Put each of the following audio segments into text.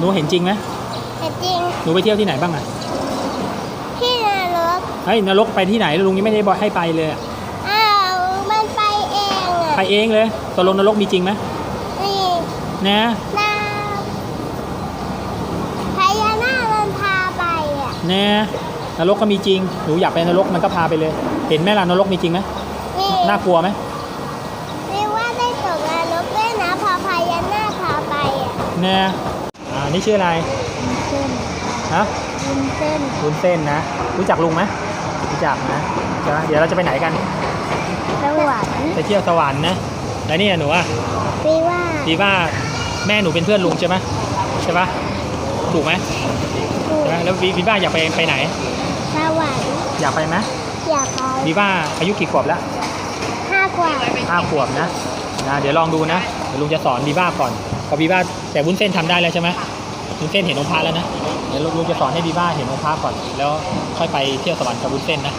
หนูเห็นจริงไหมแต่จริงหนูไปเที่ยวที่ไหนบ้างอะที่นรกเฮ้ยนรกไปที่ไหนลุงยังไม่ได้บอกให้ไปเลยอะอ้าวมันไปเองอะไปเองเลยตกลงนรกมีจริงไหมนี่นะนาพญานาคมันพาไปอะนะนรกก็มีจริงหนูอยากไปนรกมันก็พาไปเลย เห็นไหมล่ะนรกมีจริงไหมนี่น่ากลัวไหมเรียกว่าได้ตกนรกด้วยนะพอพญานาคพาไปอะนะ อ่านี่ชื่ออะไรเส้นฮะวุ้นเส้นลุนเส้นนะ รู้จักลุงไหมรู้จักนะใช่ไหมเดี๋ยวเราจะไปไหนกันสวรรค์ไปเที่ยวสวรรค์นะแล้วนี่หนูอะปีว่าดีว่าแม่หนูเป็นเพื่อนลุงใช่ไหมใช่ปะถูกไหมถูกใช่ไหมแล้ววีวีว่าอยากไปไปไหนสวรรค์อยากไปไหมอยากไปวีว่าอายุกี่ขวบแล้วห้ากว่าห้าขวบนะนะ เดี๋ยวลองดูนะเดี๋ยวลุงจะสอนวีว่าก่อนพอวีว่าแต่วุ้นเส้นทำได้แล้วใช่ไหม วุ้นเส้นเห็นองค์พระแล้วนะเดี๋ยวลุงจะสอนให้วีว่าเห็นองค์พระก่อน แล้วค่อยไปเที่ยวสวรรค์กับวุ้นเส้นนะ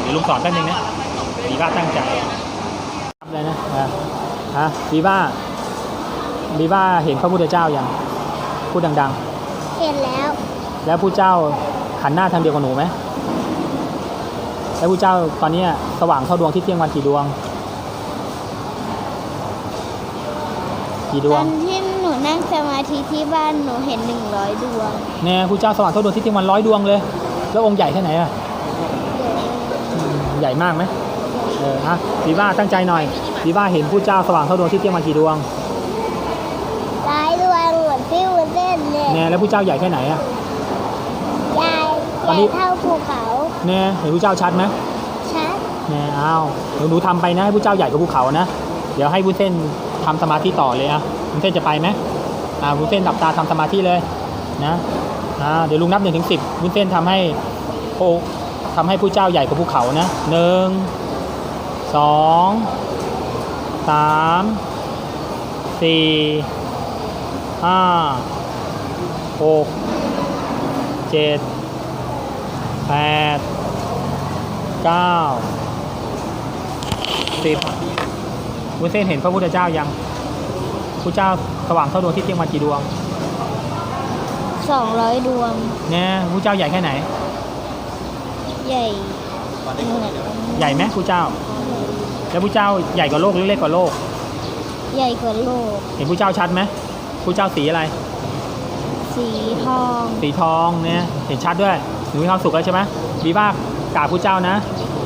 เดี๋ยวลุงสอนแป๊บนึงนะวีว่าตั้งใจทำเลยนะอะฮะวีว่าวีว่าเห็นพระพุทธเจ้ายังพูดดังๆ เห็นแล้ว แล้วผู้เจ้าหันหน้าทางเดียวกับหนูไหมแล้วผู้เจ้าตอนเนี้ยสว่างเท่าดวงที่เที่ยงวันกี่ดวง กี่ดตวองนที่หนูนั่งสมา ธิที่บ้านหนูเห็นหนึ่งร้อยดวงเนี่ยผู้เจ้าสว่างเท่าดวงที่เที่ยงวันร้อยดวงเลย แล้วองค์ใหญ่แค่ไหนอะอืมใหญ่มากไหมเออฮะดีว่าตั้งใจหน่อยดีว่าเห็นผู้เจ้าสว่างเท่าดวงที่เที่ยงวันกี่ดวงร้ายดวงเหมือนพี่วุ้นเส้นเลยเนี่ยแล้วผู้เจ้าใหญ่แค่ไหนอะยายตอนใหนี้ญ่เท่าภูเขาเนี่ยเห็นผู้เจ้าชัดไหมชัดเนี่ยอ้าวหนูหนูทำไปนะให้ผู้เจ้าใหญ่กว่าภูเขานะเดี๋ยวให้วุ้นเส้นทำสมาธิต่อเลยอะวุ้นเส้นจะไปไหม อ่าวุ้นเส้นดับตาทำสมาธิเลยนะอ่าเดี๋ยวลุงนับหนึ่งถึงสิบวุ้นเส้นทำให้โอทำให้ผู้เจ้าใหญ่กว่าภูเขานะหนึ่งสองสามสี่ห้าหกเจ็ดแปดเก้าสิบวุ้นเส้นเห็นพระพุทธเจ้ายังพระเจ้า ว่างเท่าดวงที่เที่ยงวันกี่ดวงสองร้อยดวงเนี่ยพระเจ้าใหญ่แค่ไหน ใหญ่เหมือนใหญ่ไหมพระเจ้า แล้วพระเจ้าใหญ่กว่าโลกหรือเล็กกว่าโลก ใหญ่กว่าโลก เห็นพระเจ้าชัดไหมพระเจ้าสีอะไร สีทอง สีทองเนี่ยเห็นชัดด้วยหนูมีความสุขแล้วใช่ไหมวีว่ากราบพระเจ้านะ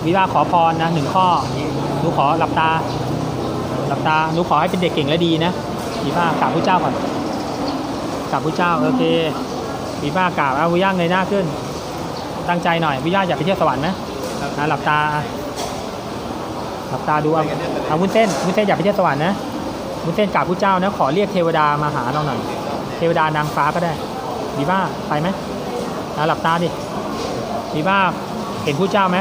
วีว่าขอพรนะหนึ่งข้อหนูขอหลับตาหลับตาหนูขอให้เป็นเด็กเก่งและดีนะ วีว่ากราบพระเจ้าก่อนกราบพระเจ้าโอเควีว่ากราบเอาวิย่างเงยหน้าขึ้น ตั้งใจหน่อยวิย่าอยากไปเที่ยวสวรรค์ไหมหลับตาหลับตาดูเอาเอาวุ้นเส้นวุ้นเส้นอยากไปเที่ยวสวรรค์นะวุ้นเส้นกราบพระเจ้านะขอเรียกเทวดามาหาเราหน่อยเทวดานางฟ้าก็ได้ดีว่าไปไหมหลับตาดิดีว่าเห็นผู้เจ้าไหม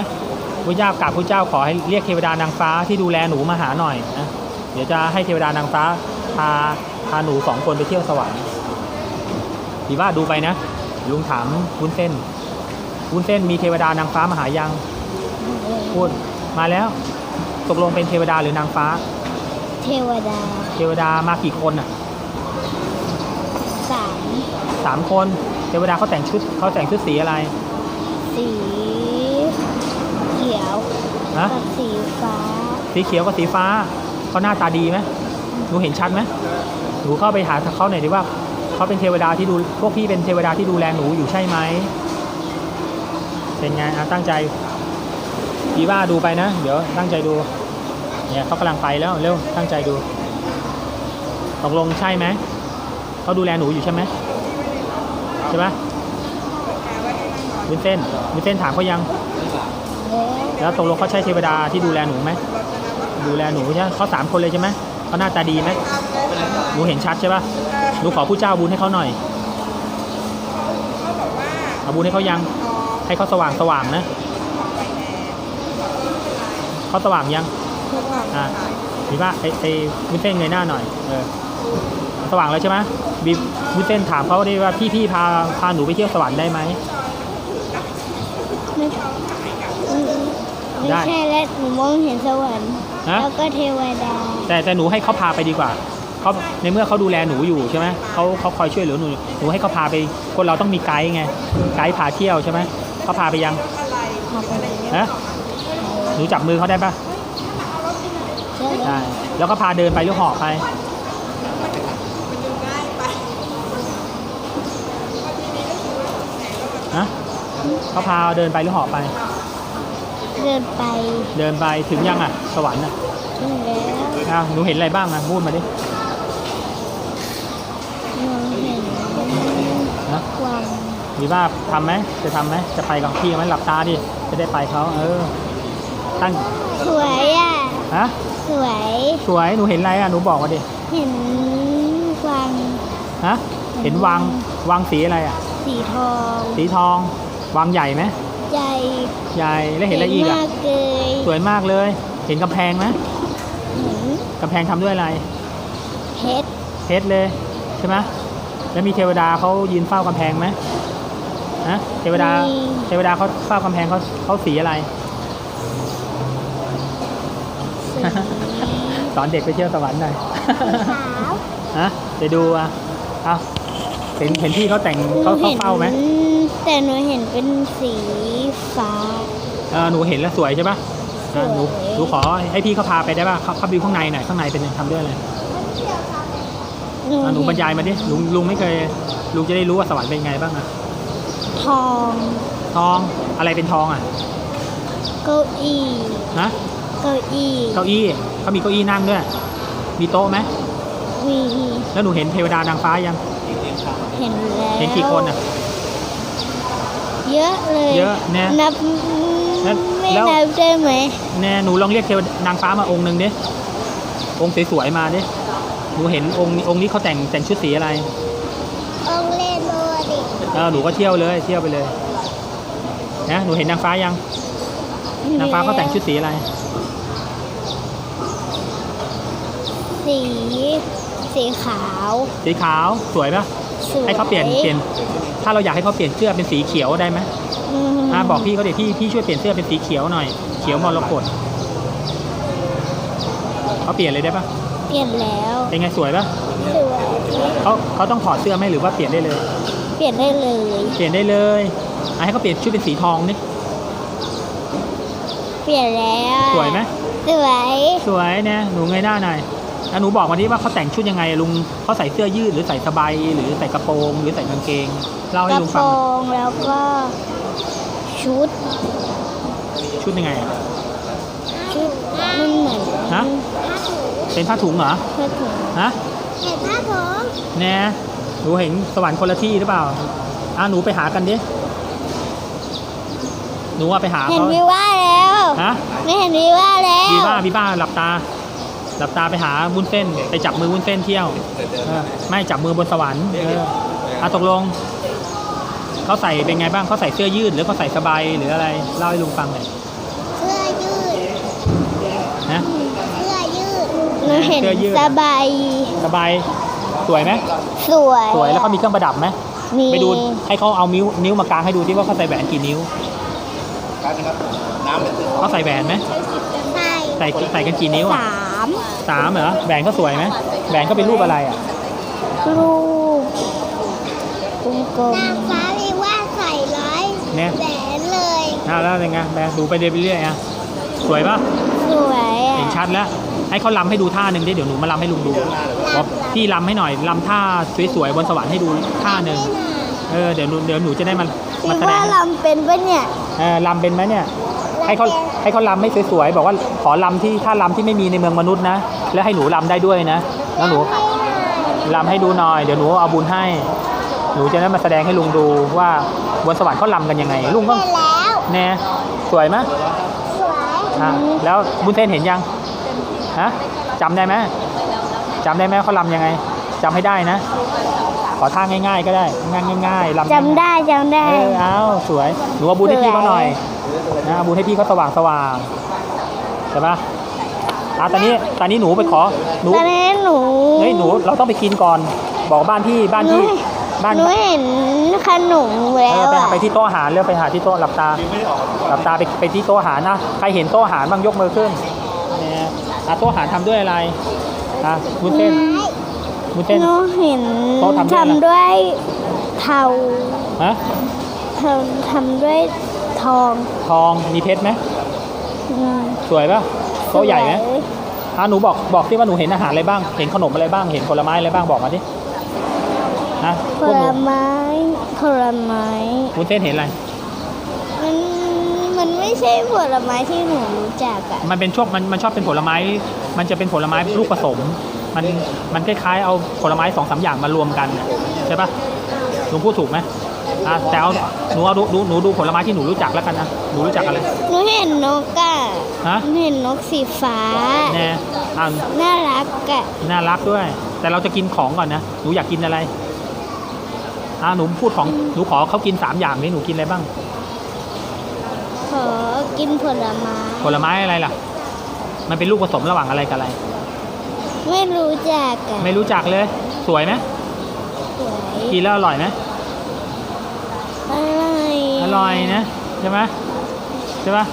ผู้เจ้ากราบผู้เจ้าขอให้เรียกเทวดานางฟ้าที่ดูแลหนูมาหาหน่อยนะเดี๋ยวจะให้เทวดานางฟ้า พาพาหนูสองคนไปเที่ยวสวรรค์ดีว่าดูไปนะ ลุงถามวุ้นเส้นวุ้นเส้นมีเทวดานางฟ้ามาหายังพูดมาแล้ว ตกลงเป็นเทวดาหรือนางฟ้า เทวดา เทวดามากี่คนอะสามสามคนเทวดาเขาแต่งชุดเขาแต่งชุดสีอะไร สีเขียวฮะกับสีฟ้า สีเขียวกับสีฟ้าเขาหน้าตาดีไหม หนูเห็นชัดไหมหนูเข้าไปหาเขาหน่อยดิว่าเขาเป็นเทวดาที่ดูพวกพี่เป็นเทวดาที่ดูแลหนูอยู่ใช่ไหมเป็นไงอะตั้งใจดีว่าดูไปนะ เดี๋ยวตั้งใจดูเนี่ยเขากำลังไปแล้วเร็วตั้งใจดูตกลงใช่ไหมเขาดูแลหนูอยู่ใช่ไหมใช่ไหมวินเส้นวินเส้นถามเขายัง แล้วตกลงเขาใช่เทวดาที่ดูแลหนูไหมดูแลหนูใช่เขาสามคนเลยใช่ไหม เขาหน้าตาดีไหมหนูเห็นชัดใช่ปะหนูขอผู้เจ้าบุญให้เขาหน่อยเอาบุญให้เขายัง ให้เขาสว่างสว่างนะเขาสว่างยังทุกวันอะมีว่าไอ้ไอ้วุ้นเส้นเงยหน้าหน่อยเออสว่างแล้วใช่ไหมบีวุ้นเส้นถามเขาได้ว่าพี่พี่พาพาหนูไปเที่ยวสวรรค์ได้ไหมไม่อืมไม่ได้ใช่แล้วหนูมองเห็นสวรรค์ฮะแล้วก็เทวดา แต่แต่หนูให้เขาพาไปดีกว่าเขาในเมื่อเขาดูแลหนูอยู่ใช่ไหมเขาเขาคอยช่วยเหลือหนูหนูให้เขาพาไปคนเราต้องมีไกด์ไงไกด์พาเที่ยวใช่ไหมเขาพาไปยังพาไปแล้วฮะหนูจับมือเขาได้ปะใช่แล้วได้แล้วก็พาเดินไปหรือเหาะไปฮะเขาพาเดินไปหรือเหาะไป เดินไป เดินไปถึงยังอะ สวรรค์อะ ถึงแล้วอะหนูเห็นอะไรบ้างอะพูดมาดิหนูเห็นฮะความมีว่าทำไหมจะทำไหมจะไปกับพี่ไหมหลับตาดิ จะได้ไปเขาเออ ตั้ง สวยอะ ฮะ สวย สวย หนูเห็นอะไรอะ หนูบอกมาดิ เห็นความฮะ เห็นวัง วังสีอะไรอะ สีทอง สีทอง วังใหญ่ไหมใจใหญ่ แล้วเห็นอะไรอีกอะมากเลยสวยมากเลย เห็นกำแพงไหมเห็นกำแพงทำด้วยอะไรเพชรเพชรเลยใช่ไหมแล้วมีเทวดาเขายืนเฝ้ากำแพงไหมฮะเทวดาเทวดาเขาเฝ้ากำแพงเขาเขาสีอะไร สีสอนเด็กไปเที่ยวสวรรค์หน่อยขาวฮะไปดูอะเอาเห็นเห็นพี่เขาแต่งเขาเขาเฝ้าไหมแต่หนูเห็นเป็นสีฟ้าเออหนูเห็นแล้วสวยใช่ปะอะหนู สวยหนูขอให้พี่เขาพาไปได้ปะเขาเขาไปดูข้างในหน่อยข้างในเป็นยังทำด้วยอะไรอะหนูบรรยายมาดิลุงลุงไม่เคยลุงจะได้รู้ว่าสวรรค์เป็นไงบ้างอะทองทองอะไรเป็นทองอะเก้าอี้นะเก้าอี้เก้าอี้เขามีเก้าอี้นั่งด้วย มีโต๊ะไหมมีแล้วหนูเห็นเทวดานางฟ้ายังเห็นแล้วเห็นกี่คนอะเยอะเลยเยอะเนี่ยนับ แล้ว ไม่แล้วนับได้ไหมแน่หนูลองเรียกเทวนางฟ้ามาองค์หนึ่งดิองค์สวยๆมาดิหนูเห็นองค์นี้องค์นี้เขาแต่งแต่งชุดสีอะไรองเล่นโดดิเออหนูก็เที่ยวเลยเที่ยวไปเลยนะหนูเห็นนางฟ้ายัง นางฟ้าเขาแต่งชุดสีอะไร สี สีขาว สีขาวสวยปะสวยให้เขาเปลี่ยนเปลี่ยน ถ้าเราอยากให้เขาเปลี่ยนเสื้อเป็นสีเขียวได้ไหมม อ่าบอกพี่เขาเดี๋ยวพี่พี่ช่วยเปลี่ยนเสื้อเป็นสีเขียวหน่อย เขียวมรกตเขาเปลี่ยนเลยได้ปะเปลี่ยนแล้วเป็นไงสวยปะสวยเขาเขาต้องถอดเสื้อไหมหรือว่าเปลี่ยนได้เลย เปลี่ยนได้เลย เปลี่ยนได้เลยอะให้เขาเปลี่ยนชุดเป็นสีทองนี่เปลี่ยนแล้วสวยไหมสวยสวยเนี่ยหนูเงยหน้าหน่อยแล้วหนูบอกมาดิว่าเขาแต่งชุดยังไงลุงเขาใส่เสื้อยืดหรือใส่สบายหรือใส่กระโปรง หรือใส่กางเกงเล่ากให้ระลุงโปฟัรงงแล้วก็ชุด ชุดยังไงอะชุดมันเหมือนฮะเป็นผ้าถุงเหรอผ้าถุงฮะเห็นผ้าถุงแน่หนูเห็นสวรรค์คนละที่หรือเปล่าอะหนูไปหากันดิหนูว่าไปหาเห็นเขาวิว่าแล้วฮะไม่เห็นวิว่าแล้วบีบ้าบีบ้าหลับตา หลับตาไปหาวุ้นเส้น ไปจับมือวุ้นเส้นเที่ยวเออไม่จับมือบนสวรรค์เอออะตกลงเขาใส่เป็นไงบ้างเขาใส่เสื้อยืดหรือเขาใส่สบายหรืออะไรเล่าให้ลุงฟังหน่อย เสื้อยืด นะ เสื้อยืด หนูเห็นเสื้อยืดสบายสบายสวยไหมสวยสวยแล้วเขามีเครื่องประดับไหมมีไปดูให้เขาเอานิ้วนิ้วมากางให้ดูที่ว่าเขาใส่แหวนกี่นิ้วน้ำไม่ตื่นเขาใส่แหวนไหมใช่ใส่ใส่กันกี่นิ้วสอะามสามเหรอแหวนเขาสวยไหมแหวนเขาเป็นรูปอะไรอะลูกกลมนางฟ้าวิว่าใส่ร้อยเนี่ยแหวนเลยอะแล้วยังไงแหวนดูไปเรื่อยไปเรื่อยอะสวยปะสวยอะเห็นชัดแล้ว ให้เขาลำให้ดูท่าหนึ่งดิเดี๋ยวหนูมาลำให้ลุงดูบอกพี่ลำให้หน่อยลำท่าสวยๆบนสวรรค์ให้ดูท่าหนึ่งเออเดี๋ยวหนูเดี๋ยวหนูจะได้มาคิมาดแสดว่างลำเป็นปะเนี่ยเออลำเป็นไหมเนี่ยให้เขาให้เขาลำให้สวยๆบอกว่าขอลำที่ท่าลำที่ไม่มีในเมืองมนุษย์นะ แล้วให้หนูลำได้ด้วยนะแล้วหนูลำให้ดูหน่อยเดี๋ยวหนูเอาบุญให้ หนูจะได้มาแสดงให้ลุงดูว่าบนสวรรค์เขาลำกันยังไง ลุงก็เห็นแล้วแน่สวยไหมสวยอะแล้วบุญเส้นเห็นยัง ฮะจำได้ไหมจำได้ไหมเขาลำยังไงจำให้ได้นะ ขอท่าง่าย ๆ ก็ได้ง่ายง่ายๆลำจำได้จำได้ เออเอาสวยหนูเอาบุญให้พี่เขาหน่อยนะเอาบุญให้พี่เขาสว่างสว่างใช่ปะอะตอนนี้ตอนนี้หนูไปขอหนูตอนนี้หนูเฮ้ยหนูเราต้องไปกินก่อน บอกบ้านพี่บ้านพี่บ้านหนูเห็นขนมเอแล้อวไปอะหาไปที่โต๊ะอาหารเร็วไปหาที่โต๊ะหลับตาหลับตาไปไปที่โต๊ะอาหารนะใครเห็นโต๊ะอาหารบ้างยกมือขึ้นเนี่ย อะโต๊ะอาหารทำด้วยอะไรอะวุ้นเส้นวุ้นเส้น หนูเห็นโต๊ะทำด้วยอะไร ทำด้วยเทาฮะทำทำด้วยทองทองมีเพชรไหมอืมสวยปะโต๊ะใหญ่ไหมสวยอะหนูบอกบอกที่ว่าหนูเห็นอาหารอะไรบ้าง เห็นขนมอะไรบ้าง เห็นผลไม้อะไรบ้างบอกมาดิฮะผพวกลหนูไม้ผลไม้วุ้นเส้นเห็นอะไรมันมันไม่ ใช่ผลไม้ที่หนูรู้จักอะมันเป็นช่วงมันมันชอบเป็นผลไม้ มันจะเป็นผลไม้ลูกผสม มันมันคล้ายๆเอาผลไม้สองสามอย่างมารวมกันน่ะใช่ปะหนูพูดถูกไหมอะแต่เอาหนูเอาดูดูหนูดูผลไม้ที่หนูรู้จักแล้วกันนะหนูรู้จักอะไรหนูเห็นนกอะฮะหนูเห็นนกสีฟ้า แน่อ่าน่ารักอะน่ารักด้วย แต่เราจะกินของก่อนนะหนูอยากกินอะไรอ่าหนูพูดของหนูขอเขากินสามอย่างนี้หนูกินอะไรบ้าง ขอ กินผลไม้ผลไม้อะไรล่ะ มันเป็นลูกผสมระหว่างอะไรกับอะไร ไม่รู้จักอะไม่รู้จักเลย สวยไหมสวยกินแล้วอร่อยไหมอร่อยอร่อยนะใช่ไหมใช่ปะ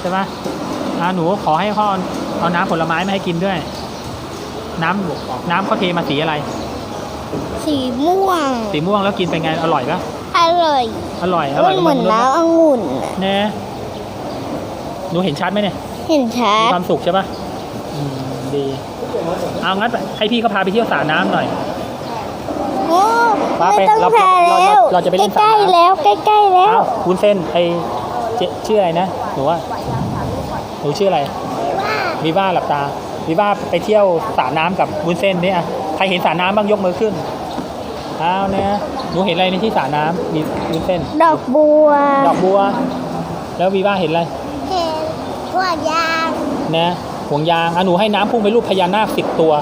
ใช่ปะอ่าหนูขอให้พ่อเอาน้ำผลไม้มาให้กินด้วย น้ำน้ำเขาเทมาสีอะไร สีม่วง สีม่วงแล้วกินเป็นไงอร่อยปะอร่อย อร่อยอร่มัอยนเหมือนน้ำองุ่นอะเน่ หนูเห็นชัดไหมเนี่ยเห็นชัมีดความสุขใช่ปะอืมดีเอางั้นให้พี่เขาพาไปเที่ยวสระน้ำหน่อย โอ้ป้าไม่ไปต้องเราแพ้เราแล้วเราจะไปเล่นสระใกล้น้ำๆแล้วใกล้ๆแล้วอ้าววุ้นเส้นไอเจชื่ออะไรนะหนูว่าหนูชื่ออะไรวิว่าหลับตาวิว่าไปเที่ยวสระน้ำกับวุ้นเส้นเนี่ยใครเห็นสระน้ำบ้างยกมือขึ้นอ้าวเนี่ยหนูเห็นอะไรในที่สระน้ำมีวุ้นเส้น ดอกบัว ดอกบัว แล้ววีว่าเห็นอะไรเห็นถั่วยางนะห่วงยางอะหนูให้น้ำพุ่งไปรูปพญานาคสิบตัว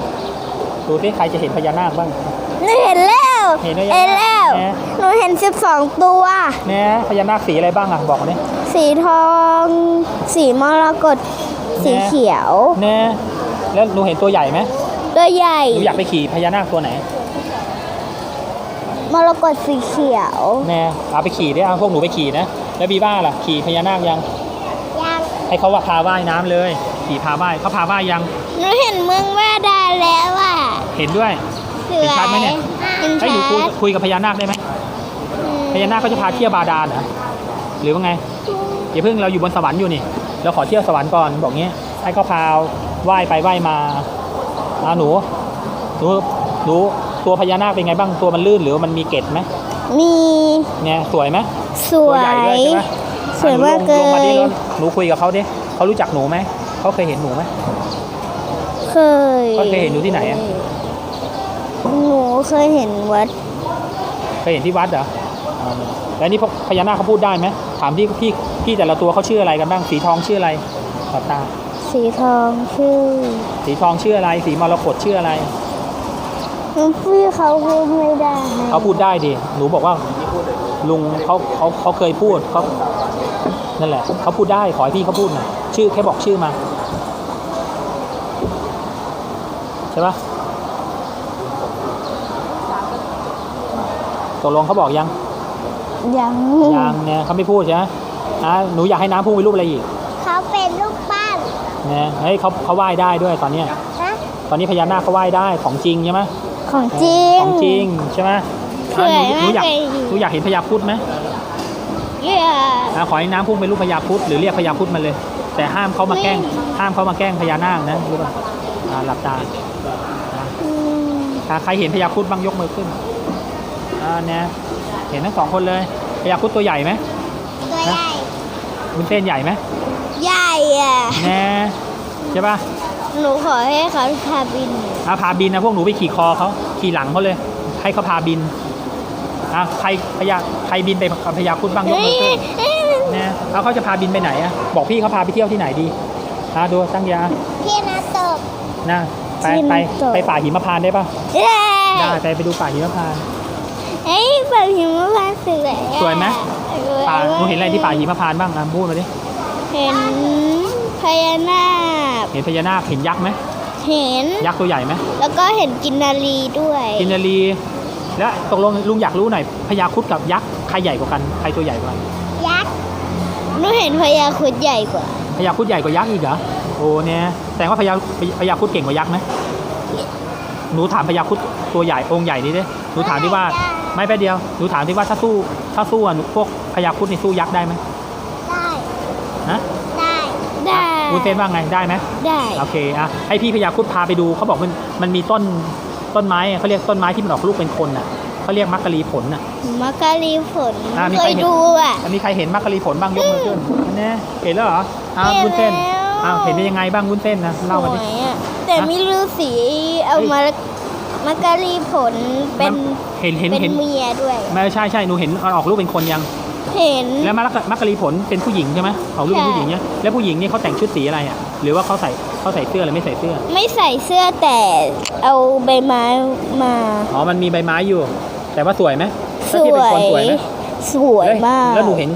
ดูสิใครจะเห็นพญานาคบ้าง หนูเห็นแล้วเห็นหรือยังเห็นแล้วแหมหนูเห็นสิบสองตัว เนี่ยพญานาคสีอะไรบ้างอะบอกมาดิ สีทอง สีมรกตสีเขียว เนี่ยแล้วหนูเห็นตัวใหญ่ไหมตัวใหญ่หนูอยากไปขี่พญานาคตัวไหนมรกตสีเขียวแน่เอาไปขี่ดิเอาพวกหนูไปขี่นะ แล้วบีบ้าล่ะขี่พญานาคยังยัง ให้เขาว่าพาว่ายน้ำเลยขี่พาว่ายเขาพาว่ายยังหนูเห็นเมืองแม่ดาแล้วอะเห็นด้วย สวยเห็นชัดไหมเนี่ย เห็นให้ชัหนูคุยดคุยกับพญานาคได้ไหมพญานาคเขาจะพาเที่ยวบาดาลเหรอหรือว่าไงอย่าเพิ่งเราอยู่บนสวรรค์อยู่นี่เราขอเที่ยวสวรรค์ก่อนบอกงี้ให้เขาพาว่ายไปว่ายมาอ่าหนูหนูหนูตัวพญานาคเป็นไงบ้างตัวมันลื่นหรือว่ามันมีเกล็ดไหมมีเนี่ยสวยไหมสตัววใหญ่ด้วยใช่ไหม สวยมากเลอะหนูลงลงมาดิยแล้วหนูคุยกับเขาดิเขารู้จักหนูไหม เขาเคยเห็นหนูไหม เคยเขาเคยเห็นอยู่ที่ไหนอะ หนูเคยเห็นวัดเคยเห็นที่วัดเหรออ่าแล้วนี่พวกพญานาคเขาพูดได้ไหม ถามที่พี่พี่แต่ละตัวเขาชื่ออะไรกันบ้าง สีทองชื่ออะไรขอบตา สีทองชื่อสีทองชื่ออะไร สีมรกตชื่ออะไร พี่เขาพูดไม่ได้เขาพูดได้ดิ หนูบอกว่าลุงเขาเขาเขาเคยพูดเขา นั่นแหละเขาพูดได้ขอให้พี่เขาพูดหน่อยชื่อแค่บอกชื่อมาใช่ปะตกลงเขาบอกยัง ยังยังเนี่ยเขาไม่พูดใช่ไหมอะหนูอยากให้น้ำพุ่งไปรูปอะไรอีกเขาเป็นลูกบ้านเนี่ยเฮ้ยเขาเขาว่ายได้ด้วยตอนเนี้ยนะตอนนี้พญานาคเขาว่ายได้ของจริงใช่ไหมของจริงของจริงใช่ไหมสวยอะหนูหนูอยากมากเลยหนูอยากเห็นพญาครุดไหม เย้อะขอให้น้ำพุ่งไปรูปพญาครุดหรือเรียกพญาครุดมาเลย แต่ห้ามเขามาแกล้ง ห้ามเขามาแกล้งพญานาคนะรู้ป่ะอ่าหลับตาอืมอะใครเห็นพญาครุดบ้างยกมือขึ้นอ่าเนี่ยเห็นทั้งสองคนเลยพญาครุดตัวใหญ่ไหมตัวใหญ่วุ้นเส้นใหญ่ไหมใหญ่อะแน่ใช่ป่ะหนูขอให้เขาพาบินอาพาบินนะพวกหนูไปขี่คอเขาขี่หลังเขาเลย ให้เขาพาบิน อะใครพญาใครบินไปกับพญาครุดบ้างยกมือขึ้นเนี่ยเอาเขาจะพาบินไปไหนอะบอกพี่เขาพาไปเที่ยวที่ไหนดีอะดูตั้งยาพี่นาตกนะไปที่ไปน้ำตกไปป่าหิมพานต์ได้ปะเย้ได้ไปไปดูป่าหิมพานต์เฮ้ยป่าหิมพานต์สวยอะสวยไหมสวยป่าหนูเห็นอะไรที่ป่าหิมพานต์บ้างอะพูดมาดิเห็นพญานาคเห็นพญานาคเห็นยักษ์ไหมเห็นยักษ์ตัวใหญ่ไหมแล้วก็เห็นกินนารีด้วย กินนารี และตกลงลุงอยากรู้หน่อยพญาครุดกับยักษ์ใครใหญ่กว่ากันใครตัวใหญ่กว่ากันยักษ์หนูเห็นพญาครุดใหญ่กว่าพญาครุดใหญ่กว่ายักษ์อีกเหรอโอ้เนี่ยแสดงว่าพญาพญาครุดเก่งกว่ายักษ์ไหมหนูถามพญาครุดตัวใหญ่องค์ใหญ่นี่ดิหนูถามที่ว่าไม่แป๊บเดียวหนูถามที่ว่าถ้าสู้ถ้าสู้อะหนูพวกพญาครุดนี่สู้ยักษ์ได้ไหมได้นะได้ได้วุ้นเส้นว่าไงได้ไหมได้โอเคอะให้พี่พญาครุดพาไปดูเขาบอกมันมันมีต้น ต้นไม้อะเขาเรียกต้นไม้ที่มันออกลูกเป็นคนอะเขาเรียกมักกะลีผลอะมักกะลีผลอ่ามีเคใครยเห็นดูอะ มีใครเห็นมักกะลีผลบ้างยกมือขึ้นอันนี้เห็นแล้วเหรออ้าวเห็นวุ้นเส้นแล้ว อ้าวเห็นได้ยังไงบ้างวุ้นเส้นนะเล่ามาดิ สวยอะแต่มีฤาษีเอาเฮ้ยมามักกะลีผลเป็นเห็นเห็นเป็นเห็น เมียด้วย ไม่ใช่ใช่หนูเห็นเอาออกลูกเป็นคนยัง เห็น แล้วมักกะมักกะลีผลเป็นผู้หญิงใช่ไหมออกลูกเป็นผู้หญิงเนี่ยแล้วผู้หญิงเนี่ยเขาแต่งชุดสีอะไรอะ หรือว่าเขาใส่เขาใส่เสื้อหรือไม่ใส่เสื้อ ไม่ใส่เสื้อแต่เอาใบไม้มา อ๋อ มันมีใบไม้อยู่ แต่ว่าสวยไหมสถ้าเทียบวเป็นคนยสวยไหมสวยมาก แล้วหนูเห็น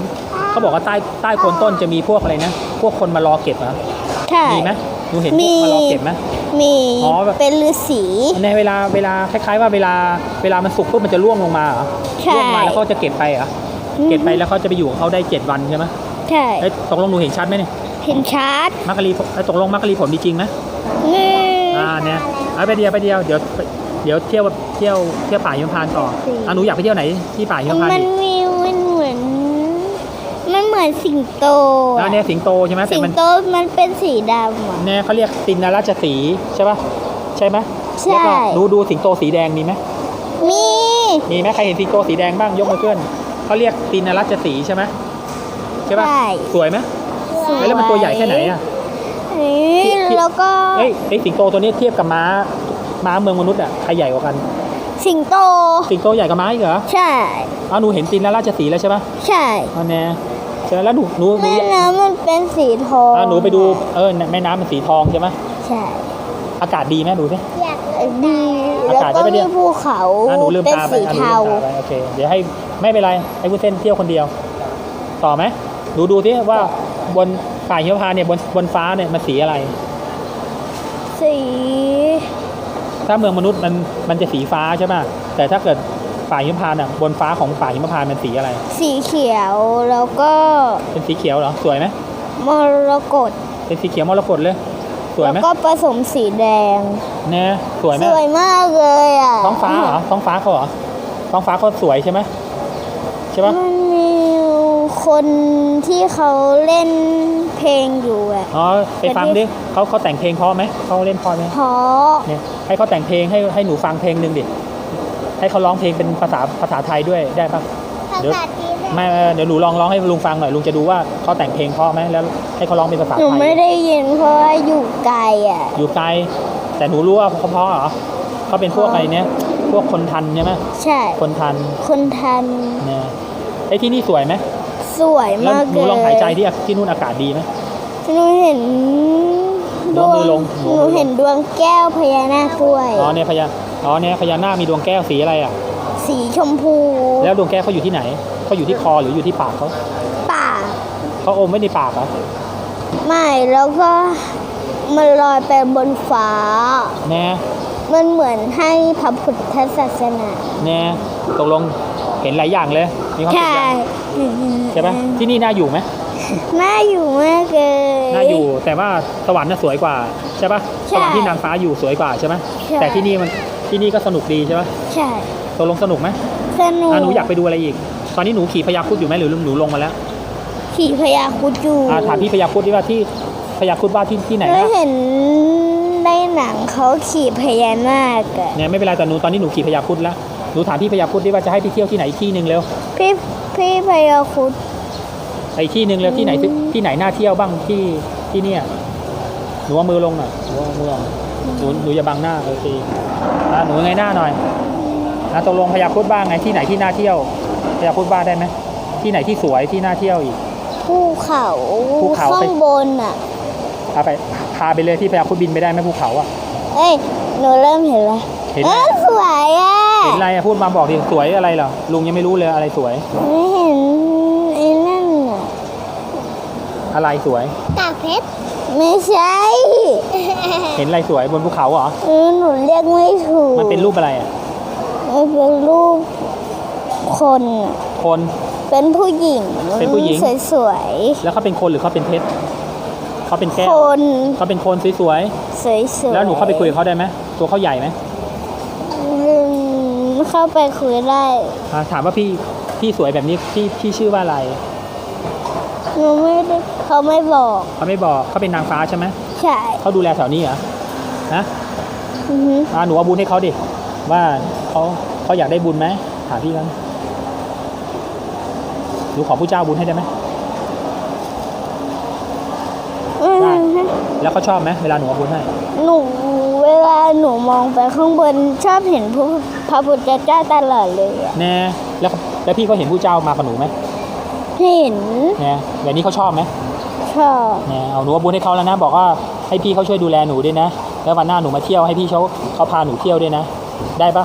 เขาบอกว่าใต้ใต้โคนต้นจะมีพวกอะไรนะ พวกคนมารอเก็บเหรอใช่มีไหมหนูเห็นพมีวกมารอเก็บไหมมีอ๋อแบบเป็นฤาษีในเวลาเวลาคล้ายๆ ว่าเวลาเวลามันสุกปุ๊บมันจะร่วงลงมาเหรอใช่ร่วงมาแล้วเขาจะเก็บไปเหรอ เก็บไปแล้วเขาจะไปอยู่ของเขาได้เจ็ดวันใช่ไหมใช่เอ้ยตกลงหนูเห็นชัดไหมเนี่ยเห็นชาร์จมักกะลีเอ้ยตกลงมักกะลีผลมีจริงไหมนี่อ่าเนี่ยเอาไปเดียวไปเดียวเดี๋ยวเดี๋ยวเที่ยวเที่ยวเที่ยวป่าหิมพานต์ต่ออะหนูอยากไปเที่ยวไหนที่ป่าหิมพานต์มันอีกมีมันเหมือน มันเหมือนสิงโตอ่าอะเนี่ยสิงโตใช่ไหมแต่สิงมันโตมันเป็นสีดำอะเนี่ยเขาเรียกตินนราชสีห์ใช่ปะใช่ไหมใช่ แล้วก็ดูดูสิงโตสีแดงมีไหมมี มีไหมใครเห็นสิงโตสีแดงบ้างยกมือขึ้น เขาเรียกตินนราชสีห์ใช่ไหมใช่ปะใช่ สวยไหมสวยเอ้ยแล้วมันตัวใหญ่แค่ไหนอะ นี่ที่ที่แล้วก็เอ้ยไอสิงโตตัวนี้เทียบกับม้า ม้าเมืองมนุษย์อะใครใหญ่กว่ากัน สิงโต สิงโตใหญ่กว่าม้าอีกเหรอใช่ อ้าวหนูเห็นตินนราชสีห์แล้วใช่ปะใช่อันเนี้ยใช่แล้วหนูหนูหนูแม่น้ำมันเป็นสีทองอ่าหนูไปดูเออแม่น้ำเป็นสีทองใช่ไหมใช่อากาศดีไหมดูสิ ดีอาแล้วกาศก็ได้ปะเนี่มียภูเขาอะหนูลืมเป็นตาไปสีอะหนูเทาลืมตาไปโอเค เดี๋ยวให้ ไม่เป็นไรให้วุ้นเส้นเที่ยวคนเดียว ต่อไหมหนูดูสิว่าบนป่าหิมพานต์เนี่ยบนบนฟ้าเนี่ยมันสีอะไร สี ถ้าเมืองมนุษย์มันมันจะสีฟ้าใช่ไหมแต่ถ้าเกิดป่าหิมพานต์อะบนฟ้าของป่าหิมพานต์มันสีอะไร สีเขียวแล้วก็เป็นสีเขียวเหรอสวยไหมมรกตเป็นสีเขียวมรกตเลย สวยแล้วไหมก็ผสมสีแดงเนี่ยสวยไหมสวยมากเลยอะท้องฟ้าเหรอท้องฟ้าเขาเหรอท้องฟ้าเขาสวยใช่ไหมใช่ปะมันมีคนที่เขาเล่นเพลงอยู่อะอ๋อไปฟังดิเขาเขาแต่งเพลงเพราะไหมเขาเล่นเพราะไหมเพราะเนี่ยให้เขาแต่งเพลงให้ให้หนูฟังเพลงหนึ่งดิให้เขาร้องเพลงเป็นภาษาภาษาไทยด้วยได้ปะภาเดี๋ยวษาจีนไม่เออเดี๋ยวหนูลองร้องให้ลุงฟังหน่อยลุงจะดูว่าเขาแต่งเพลงเพราะไหมแล้วให้เขาร้องเป็นภาษาหนูไทไม่ยได้ยินเพราะว่าอยู่ไกลอะอยู่ไกล แต่หนูรู้ว่าเขาเพราะเหรอเขาเป็นพวกอะไรเนี่ยพวกคนทันใช่ไหมใช่ คนทัน คนทันเนี่ย ไอ้ที่นี่สวยไหมสวยแล้วมากหเลนูยลองหายใจที่ที่นู่นอากาศดีไหม หนูเห็นหนูดเอาวมืงอลงหนูหเอามือลงนูเห็นดวงแก้วพญานาคด้วยอ๋อเนี่ยพญาอ๋อเนี่ยพญานาคมีดวงแก้วสีอะไรอะ สีชมพูแล้วดวงแก้วเขาอยู่ที่ไหนเขาอยู่ที่คอหรืออยู่ที่ปากเขาป่าเขาอมไว้ในปากเหรอไม่แล้วก็มันลอยไปบนฟ้า แน่มันเหมือนให้พระพุทธศาสนา แน่ตกลง เห็นหลายอย่างเลยมีความสุใช่ขยังใช่ปะที่นี่น่าอยู่ไหมน่าอยู่มากเลยน่าอยู่แต่ว่าสวรรค์น่ะสวยกว่าใช่ปะใช่สวรรค์ที่นางฟ้าอยู่สวยกว่าใช่ไหมใช่แต่ที่นี่มันที่นี่ก็สนุกดีใช่ปะใช่ตกลงสนุกไหมสนุกอะหนูอยากไปดูอะไรอีก ตอนนี้หนูขี่พญาครุดอยู่ไหมหรือหนูลงมาแล้ว ขี่พญาครุดอยู่อ่าถามพี่พญาครุดดีว่าที่พญาครุดว่าที่ที่ไหนไม่นะเห็นในหนังเขาขี่พญานาคอะเนี่ยไม่เป็นไรแต่หนูตอนนี้หนูขี่พญาครุดแล้ว หนูถามพี่พญาครุดดีว่าจะให้ไปเที่ยวที่ไหนที่หนึ่งเร็วพี่พี่พญาครุดไปที่หนึ่งเร็วที่ไหนที่ที่ไหนน่าเที่ยวบ้างที่ที่เนี่ยหนูเอามือลงหน่อยหนูเอามือลงหนูหนูอย่าบังหน้าโอเคอะหนูไงหน้าหน่อยนะตกลงพญาครุดบ้างไงที่ไหนที่น่าเที่ยวพญาครุดบ้างได้ไหมที่ไหนที่สวยที่น่าเที่ยวอีก ภูเขาภูเขาไป ข้างบนอะ พาไปพาไปเลยที่พญาครุดบินไปได้ไหมภูเขาอะ เอ้ยหนูเริ่มเห็นแล้วเห็นเอไหมอสวยอะ พูดมาบอกดิสวยอะไรเหรอลุงยังไม่รู้เลยอะไรสวย ไม่เห็นไอ้นั่นอะอะไรสวยตาเพชรไม่ใช่เห็นอะไรสวยบนภูเขาเหรอเออหนูเรียกไม่ถูกมันเป็นรูปอะไรอะมันเป็นรูปคนอะคน เป็นผู้หญิงเป็นผู้หญิง สวยแล้วเขาเป็นคนหรือเขาเป็นเพชรเขาเป็นๆแก้ควเขาเป็นคนสวยสวยๆๆแล้วหนูเข้าไปคุยกับเขาได้ไหมตัวเขาใหญ่ไหม เข้าไปคุยได้อะถามว่าพี่พี่สวยแบบนี้พี่พี่ชื่อว่าอะไรหนูไม่ได้เขาไม่บอกเขาไม่บอกเขาเป็นนางฟ้าใช่ไหมใช่เขาดูแลแถวนี้เหรอฮะอือฮึอะหนูเอาบุญให้เขาดิว่าเขาเขาอยากได้บุญไหมถามพี่กันหนูขอผู้เจ้าบุญให้ได้ไหมอือได้ฮึแล้วเขาชอบไหมเวลาหนูเอาบุญให้ หนูเวลาหนูมองไปข้างบนชอบเห็นพระ พระพุทธเจ้าตลอดเลยอะแน่แล้วแล้วพี่เขาเห็นผู้เจ้ามากับหนูไหมเห็นแน่แบบนี้เขาชอบไหมชอบแน่เอาหนูเอาบุญให้เขาแล้วนะ บอกว่าให้พี่เขาช่วยดูแลหนูด้วยนะ แล้ววันหน้าหนูมาเที่ยวให้พี่เขาเขาพาหนูเที่ยวด้วยนะ ได้ปะ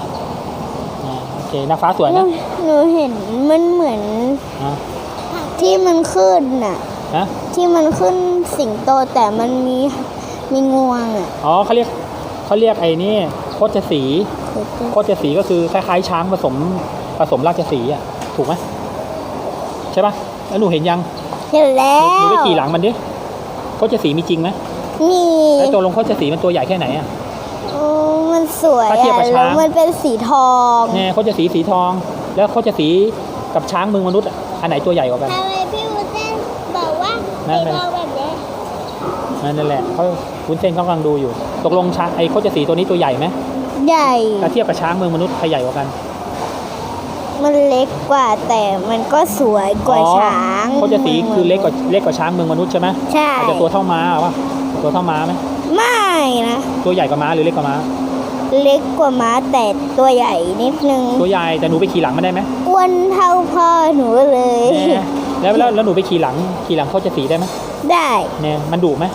อ่าโอเคนางฟ้าสวยหไหมนูหนูเห็นมันเหมือนอะที่มันขึ้นน่ะ ฮะที่มันขึ้นสิงโตแต่มันมีมีงวงอะ อ๋อเขาเรียกเขาเรียกไอ้นี่ โคจสี โคจสีก็คือคล้ายๆช้างผสมผสมราชสีห์อะ ถูกไหมใช่ปะแล้วหนูเห็นยังเห็นแล้หนูหนูวไปขี่หลังมันดิโคจสีมีจริงไหมมีไอ้ตัวลงโคจสีมันตัวใหญ่แค่ไหนอะโอ้มันสวยถ้าเทียบอะกับช้าง แล้วมันเป็นสีทองเนี่ยโคจสีสีทอง แล้วโคจสีกับช้างเมืองมนุษย์อะอันไหนตัวใหญ่กว่ากัน ทำไมพี่วุ้นเส้นบอกว่านั่นสีแหละทองแบบนี้นั่นแหละเขาวุ้นเส้นเขากำลังดูอยู่ ตกลงช้างไอ้โคจสีตัวนี้ตัวใหญ่ไหม ใหญ่ ถ้าเทียบกับช้างเมืองมนุษย์ใครใหญ่กว่ากันมันเล็กกว่าแต่มันก็สวยกว่าอ๋อช้างโคจสีคือเล็กกว่าเล็กกว่าช้างเมืองมนุษย์ใช่ไหมใช่อาจจะตัวเท่าม้าป่ะตัวเท่าม้าไหมไม่นะตัวใหญ่กว่าม้าหรือเล็กกว่าม้า เล็กกว่าม้าแต่ตัวใหญ่นิดนึงตัวใหญ่แต่หนูไปขี่หลังมันได้ไหมอ้วนเท่าพ่อหนูเลยเนี่ยแล้วแล้วแล้วหนูไปขี่หลังขี่หลังเขาจะสีได้ไหมได้เนี่ยมันดุไหม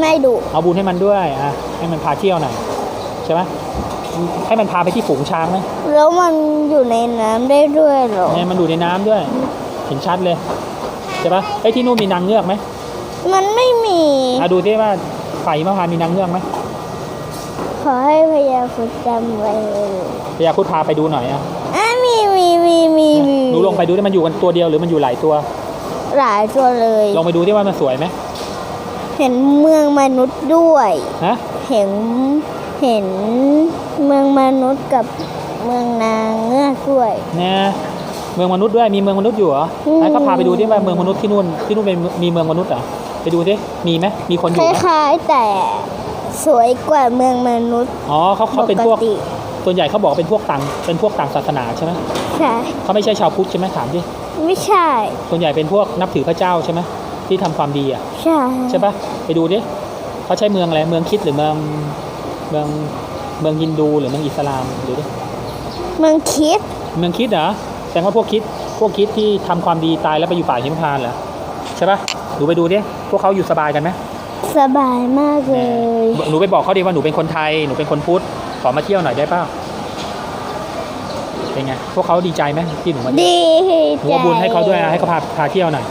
ไม่ดุเอาบุญให้มันด้วยอะให้มันพาเที่ยวหน่อย ใช่ไหมให้มันพาไปที่ฝูงช้างไหมแล้วมันอยู่ในน้ำได้ด้วยเหรอเนี่ยมันดูในน้ำด้วยเห็นชัดเลยใช่ปะไอ้ยที่นู่นมีนางเงือกไหมมันไม่มีอะดูที่ว่าไฝ่มะพร้าวมีนางเงือกไหมขอให้พยาคุณจำไว้เลยพยาครุดพาไปดูหน่อยอะอะมีมีมีมีมีหนูลงไปดูที่มันอยู่กันตัวเดียวหรือมันอยู่หลายตัว หลายตัวเลยลองไปดูที่ว่ามันสวยไหมเห็นเมืองมนุษย์ด้วย ฮะ เห็น เห็นเมืองมนุษย์กับเมืองนางเงือกด้วยเนี่ยเมืองมนุษย์ด้วยมีเมืองมนุษย์อยู่เหรออืม งั้นก็พาไปดูที่ว่าเมืองมนุษย์ที่นู่นที่นู่นเป็นมีเมืองมนุษย์เหรอไปดูดิมีไหมมีคนอคยู่ไหมล้ายๆแต่สวยกว่าเมืองมนุษย์อ๋อเขาปเขาเป็นกพวกติส่วนใหญ่เขาบอกเป็นพวกต่างเป็นพวกต่างศาสนาใช่ไหมใช่เขาไม่ใช่ชาวพุทธใช่ไหมถามดิไม่ใช่ส่วนใหญ่เป็นพวกนับถือพระเจ้าใช่ไหมที่ทำความดีอะใช่ใช่ปะไปดูดิเขาใช้เมืองอะไรเมืองคริดหรือเมือง เมืองเมืองฮินดูหรือเมืองอิสลามดูดิเมืองคิด เมืองคริดเหรอแสดงว่าพวกคริดพวกคริดที่ทำความดีตายแล้วไปอยู่ป่าหิมพานต์เหรอใช่ปะหนูไปดูดิพวกเขาอยู่สบายกันไหมสบายมากเลยหนูไปบอกเขาดิว่าหนูเป็นคนไทยหนูเป็นคนพุทธขอมาเที่ยวหน่อยได้เปล่าเป็นไงพวกเขาดีใจไหมที่หนูมาดีหนูเอาบุญให้เขาด้วยนะให้เขาพาพาเที่ยวหน่อย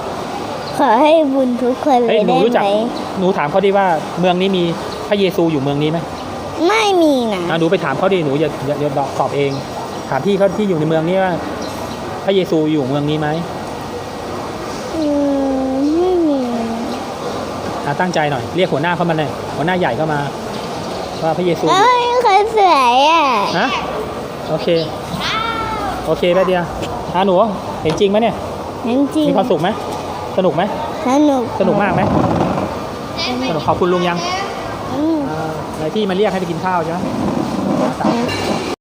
ขอให้บุญทุกคนเลเฮ้ยยหนูได้รู้จักไหมหนูถามเขาดิว่าเมืองนี้มีพระเยซูอยู่เมืองนี้ไหม ไม่มีนะอะหนูไปถามเขาดิหนูอย่าอย่าอย่าตอบเอง ถามพี่เขาที่อยู่ในเมืองนี้ว่าพระเยซูอยู่เมืองนี้ไหมอืมไม่มีอะตั้งใจหน่อยเรียกหัวหน้าเข้ามาหน่อยหัวหน้าใหญ่เข้ามาว่าพระเยซูอยู่เอ้ยคนสวยอะฮะโอเค โอเคแป๊บเดียวอะหนูเห็นจริงไหมเนี่ยจริงมีความสุขไหมสนุกไหมสนุกสนุกมากไหมสนุกขอบคุณลุงยัง ที่มาเรียกให้ไปกินข้าวใช่ไหม